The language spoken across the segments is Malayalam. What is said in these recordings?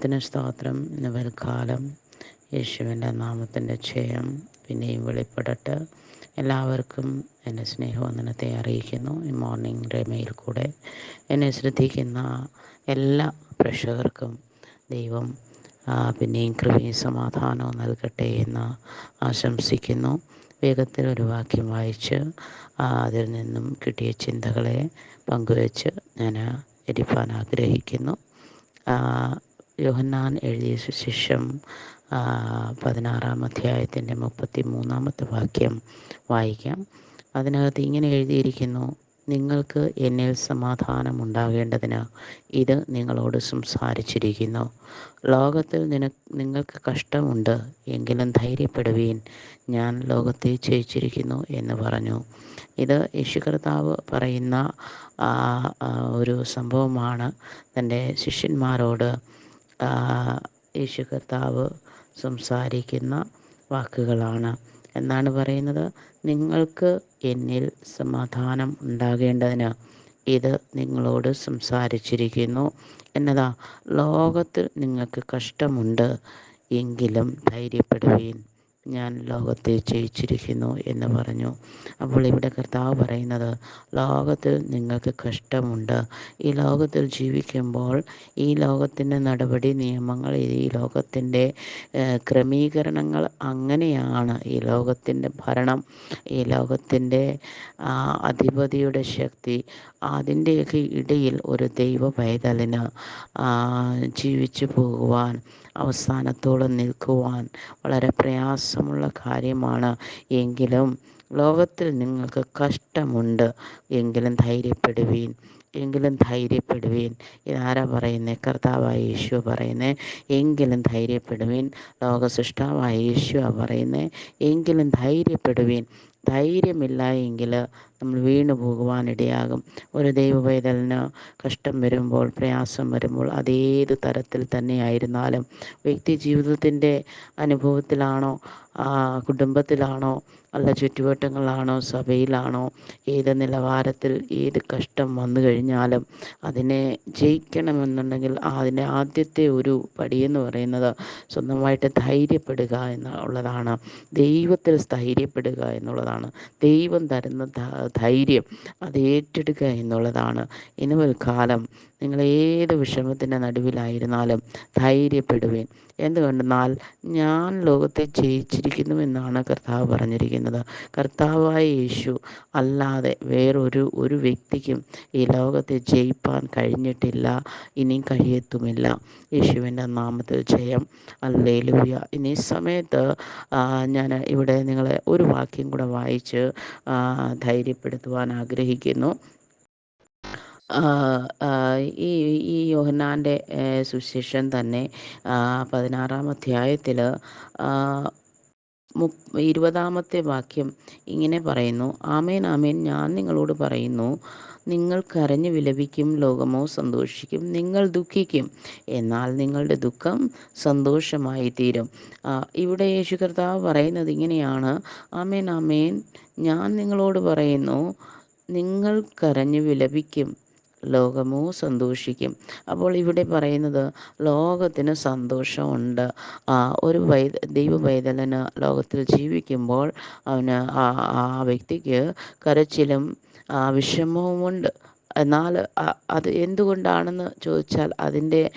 സ്തോത്രം. നിവൽക്കാലം വൽക്കാലം യേശുവിന്റെ നാമത്തിന്റെ ക്ഷയം പിന്നെയും വെളിപ്പെടട്ട്. എല്ലാവർക്കും എന്റെ സ്നേഹവന്ദനത്തെ അറിയിക്കുന്നു. ഈ മോർണിംഗ് രമയിൽ കൂടെ എന്നെ ശ്രദ്ധിക്കുന്ന എല്ലാ പ്രേക്ഷകർക്കും ദൈവം പിന്നെയും കൃപയും സമാധാനവും നൽകട്ടെ എന്ന് ആശംസിക്കുന്നു. വേഗത്തിൽ ഒരു വാക്യം വായിച്ച് അതിൽ നിന്നും കിട്ടിയ ചിന്തകളെ പങ്കുവെച്ച് ഞാൻ എരിപ്പാൻ ആഗ്രഹിക്കുന്നു. യോഹന്നാൻ എഴുതിയ സുശേഷം പതിനാറാം അധ്യായത്തിന്റെ മുപ്പത്തി മൂന്നാമത്തെ വാക്യം വായിക്കാം. അതിനകത്ത് ഇങ്ങനെ എഴുതിയിരിക്കുന്നു നിങ്ങൾക്ക് എന്നിൽ സമാധാനം ഉണ്ടാകേണ്ടതിന് ഇത് നിങ്ങളോട് സംസാരിച്ചിരിക്കുന്നു. ലോകത്തിൽ നിന നിങ്ങൾക്ക് കഷ്ടമുണ്ട് എങ്കിലും ധൈര്യപ്പെടുവീൻ. ഞാൻ ലോകത്തെ ജയിച്ചിരിക്കുന്നു എന്ന് പറഞ്ഞു. ഇത് യേശു കർത്താവ് പറയുന്ന ഒരു സംഭവമാണ് തന്റെ ശിഷ്യന്മാരോട് യേശു കർത്താവ് സംസാരിക്കുന്ന വാക്കുകളാണ്. എന്നാണ് പറയുന്നത്? നിങ്ങൾക്ക് എന്നിൽ സമാധാനം ഉണ്ടാകേണ്ടതിന് ഇത് നിങ്ങളോട് സംസാരിച്ചിരിക്കുന്നു എന്നതാ. ലോകത്തിൽ നിങ്ങൾക്ക് കഷ്ടമുണ്ട് എങ്കിലും ധൈര്യപ്പെടുവീൻ. ഞാൻ ലോകത്തെ ജയിച്ചിരിക്കുന്നു എന്ന് പറഞ്ഞു. അപ്പോൾ ഇവിടെ കർത്താവ് പറയുന്നത് ലോകത്തിൽ നിങ്ങൾക്ക് കഷ്ടമുണ്ട്. ഈ ലോകത്തിൽ ജീവിക്കുമ്പോൾ ഈ ലോകത്തിന്റെ നടപടി നിയമങ്ങൾ ഈ ലോകത്തിന്റെ ക്രമീകരണങ്ങൾ അങ്ങനെയാണ്. ഈ ലോകത്തിന്റെ ഭരണം ഈ ലോകത്തിന്റെ അധിപതിയുടെ ശക്തി അതിന്റെയൊക്കെ ഇടയിൽ ഒരു ദൈവ പൈതലിന് ജീവിച്ചു പോകുവാൻ അവസാനത്തോളം നിൽക്കുവാൻ വളരെ പ്രയാസമുള്ള കാര്യമാണ്. എങ്കിലും ലോകത്തിൽ നിങ്ങൾക്ക് കഷ്ടമുണ്ട്. എങ്കിലും ധൈര്യപ്പെടുവീൻ. എങ്കിലും ധൈര്യപ്പെടുവീൻ. ഇതാരാ പറയുന്നേ? കർത്താവായ യേശു പറയുന്നേ. എങ്കിലും ധൈര്യപ്പെടുവീൻ. ലോകസൃഷ്ടാവായ യേശു പറയുന്നേ. എങ്കിലും ധൈര്യപ്പെടുവീൻ. ധൈര്യമില്ല എങ്കിൽ നമ്മൾ വീണു പോകുവാനിടയാകും. ഒരു ദൈവവേദലിന് കഷ്ടം വരുമ്പോൾ പ്രയാസം വരുമ്പോൾ അതേത് തരത്തിൽ തന്നെ ആയിരുന്നാലും വ്യക്തി ജീവിതത്തിന്റെ അനുഭവത്തിലാണോ കുടുംബത്തിലാണോ അല്ല ചുറ്റുവട്ടങ്ങളിലാണോ സഭയിലാണോ ഏത് നിലവാരത്തിൽ ഏത് കഷ്ടം വന്നു കഴിഞ്ഞാലും അതിനെ ജയിക്കണമെന്നുണ്ടെങ്കിൽ അതിന്റെ ആദ്യത്തെ ഒരു പടിയെന്ന് പറയുന്നത് സ്വന്തമായിട്ട് ധൈര്യപ്പെടുക എന്നുള്ളതാണ് ദൈവത്തിൽ സ്ഥൈര്യപ്പെടുക എന്നുള്ളതാണ്. ദൈവം തരുന്ന ധൈര്യം അത് ഏറ്റെടുക്കുക എന്നുള്ളതാണ്. ഇനി ഒരു കാലം നിങ്ങൾ ഏത് വിഷമത്തിന്റെ നടുവിലായിരുന്നാലും ധൈര്യപ്പെടുവേൻ. എന്തുകൊണ്ടെന്നാൽ ഞാൻ ലോകത്തെ ജയിച്ചിരിക്കുന്നു എന്നാണ് കർത്താവ് പറഞ്ഞിരിക്കുന്നത്. കർത്താവായ യേശു അല്ലാതെ വേറൊരു ഒരു വ്യക്തിക്കും ഈ ലോകത്തെ ജയിപ്പാൻ കഴിഞ്ഞിട്ടില്ല ഇനിയും കഴിയത്തുമില്ല. യേശുവിന്റെ നാമത്തിൽ ജയം. അല്ലേലൂയ. ഇനി ഈ സമയത്ത് ഞാൻ ഇവിടെ നിങ്ങളെ ഒരു വാക്യം കൂടെ വായിച്ച് ധൈര്യപ്പെടുത്തുവാൻ ആഗ്രഹിക്കുന്നു. ഈ ഈ യോഹന്നാന്റെ സുവിശേഷം തന്നെ പതിനാറാം അധ്യായത്തിൽ ഇരുപതാമത്തെ വാക്യം ഇങ്ങനെ പറയുന്നു. ആമേൻ ആമേൻ ഞാൻ നിങ്ങളോട് പറയുന്നു നിങ്ങൾ കരഞ്ഞു വിലപിക്കും ലോകമോ സന്തോഷിക്കും നിങ്ങൾ ദുഃഖിക്കും എന്നാൽ നിങ്ങളുടെ ദുഃഖം സന്തോഷമായി തീരും. ഇവിടെ യേശു കർത്താവ് പറയുന്നത് ഇങ്ങനെയാണ്. ആമേൻ ആമേൻ ഞാൻ നിങ്ങളോട് പറയുന്നു നിങ്ങൾ കരഞ്ഞു വിലപിക്കും ലോകമോ സന്തോഷിക്കും. അപ്പോൾ ഇവിടെ പറയുന്നത് ലോകത്തിന് സന്തോഷമുണ്ട്. ആ, ഒരു വൈ ദൈവ വൈതലന് ലോകത്തിൽ ജീവിക്കുമ്പോൾ അവന് ആ വ്യക്തിക്ക് കരച്ചിലും വിഷമവുമുണ്ട്. എന്നാൽ അത് എന്തുകൊണ്ടാണെന്ന് ചോദിച്ചാൽ അതിന്റെ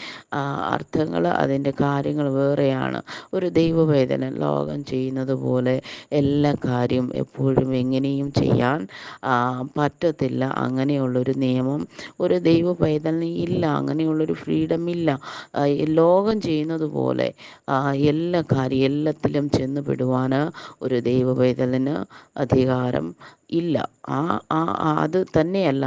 അർത്ഥങ്ങൾ അതിന്റെ കാര്യങ്ങൾ വേറെയാണ്. ഒരു ദൈവവേദന ലോകം ചെയ്യുന്നത് പോലെ എല്ലാ കാര്യം എപ്പോഴും എങ്ങനെയും ചെയ്യാൻ പറ്റത്തില്ല. അങ്ങനെയുള്ളൊരു നിയമം ഒരു ദൈവ പൈതലിന് ഇല്ല അങ്ങനെയുള്ളൊരു ഫ്രീഡം ഇല്ല. ലോകം ചെയ്യുന്നത് പോലെ എല്ലാ കാര്യം എല്ലാത്തിലും ചെന്ന് ഒരു ദൈവ പൈതലിന് അധികാരം ഇല്ല. ആ ആ അത് തന്നെയല്ല.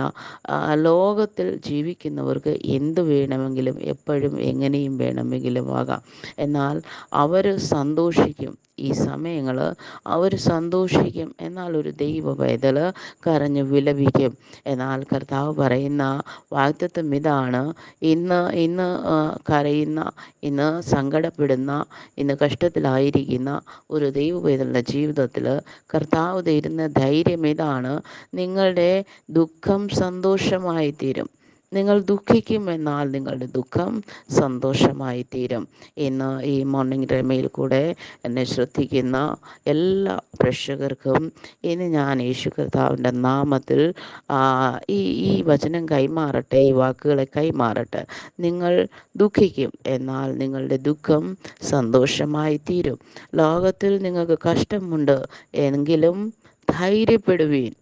ലോകത്തിൽ ജീവിക്കുന്നവർക്ക് എന്ത് വേണമെങ്കിലും എപ്പോഴും എങ്ങനെയും വേണമെങ്കിലും ആകാം. എന്നാൽ അവർ സന്തോഷിക്കും. ഈ സമയങ്ങൾ അവർ സന്തോഷിക്കും. എന്നാൽ ഒരു ദൈവ പൈതൽ കരഞ്ഞു വിലപിക്കും. എന്നാൽ കർത്താവ് പറയുന്ന വാക്തത്വം ഇതാണ്. ഇന്ന് ഇന്ന് കരയുന്ന ഇന്ന് സങ്കടപ്പെടുന്ന ഇന്ന് കഷ്ടത്തിലായിരിക്കുന്ന ഒരു ദൈവ പൈതലിന്റെ ജീവിതത്തിൽ കർത്താവ് തരുന്ന ധൈര്യം ഇതാണ്. നിങ്ങളുടെ ദുഃഖം സന്തോഷമായി തീരും നിങ്ങൾ ദുഃഖിക്കും എന്നാൽ നിങ്ങളുടെ ദുഃഖം സന്തോഷമായി തീരും. ഇന്ന് ഈ മോർണിംഗ് രമയിൽ കൂടെ എന്നെ ശ്രദ്ധിക്കുന്ന എല്ലാ പ്രേക്ഷകർക്കും ഇന്ന് ഞാൻ യേശു കർത്താവിന്റെ നാമത്തിൽ ഈ ഈ വചനം കൈമാറട്ടെ ഈ വാക്കുകളെ കൈമാറട്ടെ. നിങ്ങൾ ദുഃഖിക്കും എന്നാൽ നിങ്ങളുടെ ദുഃഖം സന്തോഷമായി തീരും. ലോകത്തിൽ നിങ്ങൾക്ക് കഷ്ടമുണ്ട് എങ്കിലും ധൈര്യപ്പെടുവീൻ.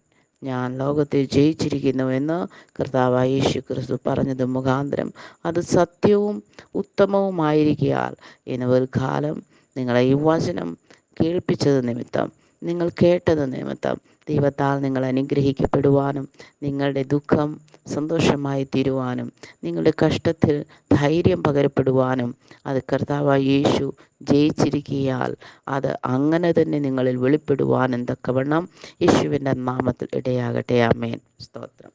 ഞാൻ ലോകത്തെ ജയിച്ചിരിക്കുന്നുവെന്ന് കർത്താവായ യേശു ക്രിസ്തു പറഞ്ഞത് മുഖാന്തരം. അത് സത്യവും ഉത്തമവുമായിരിക്കാൽ ഇനി ഒരു കാലം നിങ്ങളെ ഈ വചനം കേൾപ്പിച്ചത് നിമിത്തം നിങ്ങൾ കേട്ടത് നിമിത്തം ദൈവത്താൽ നിങ്ങൾ അനുഗ്രഹിക്കപ്പെടുവാനും നിങ്ങളുടെ ദുഃഖം സന്തോഷമായി തീരുവാനും നിങ്ങളുടെ കഷ്ടത്തിൽ ധൈര്യം പകരപ്പെടുവാനും അത് കർത്താവായ യേശു ജയിച്ചിരിക്കിയാൽ അത് അങ്ങനെ തന്നെ നിങ്ങളിൽ വെളിപ്പെടുവാനും തക്കവണ്ണം യേശുവിന്റെ നാമത്തിൽ ഇടയാകട്ടെ. അമേൻ സ്തോത്രം.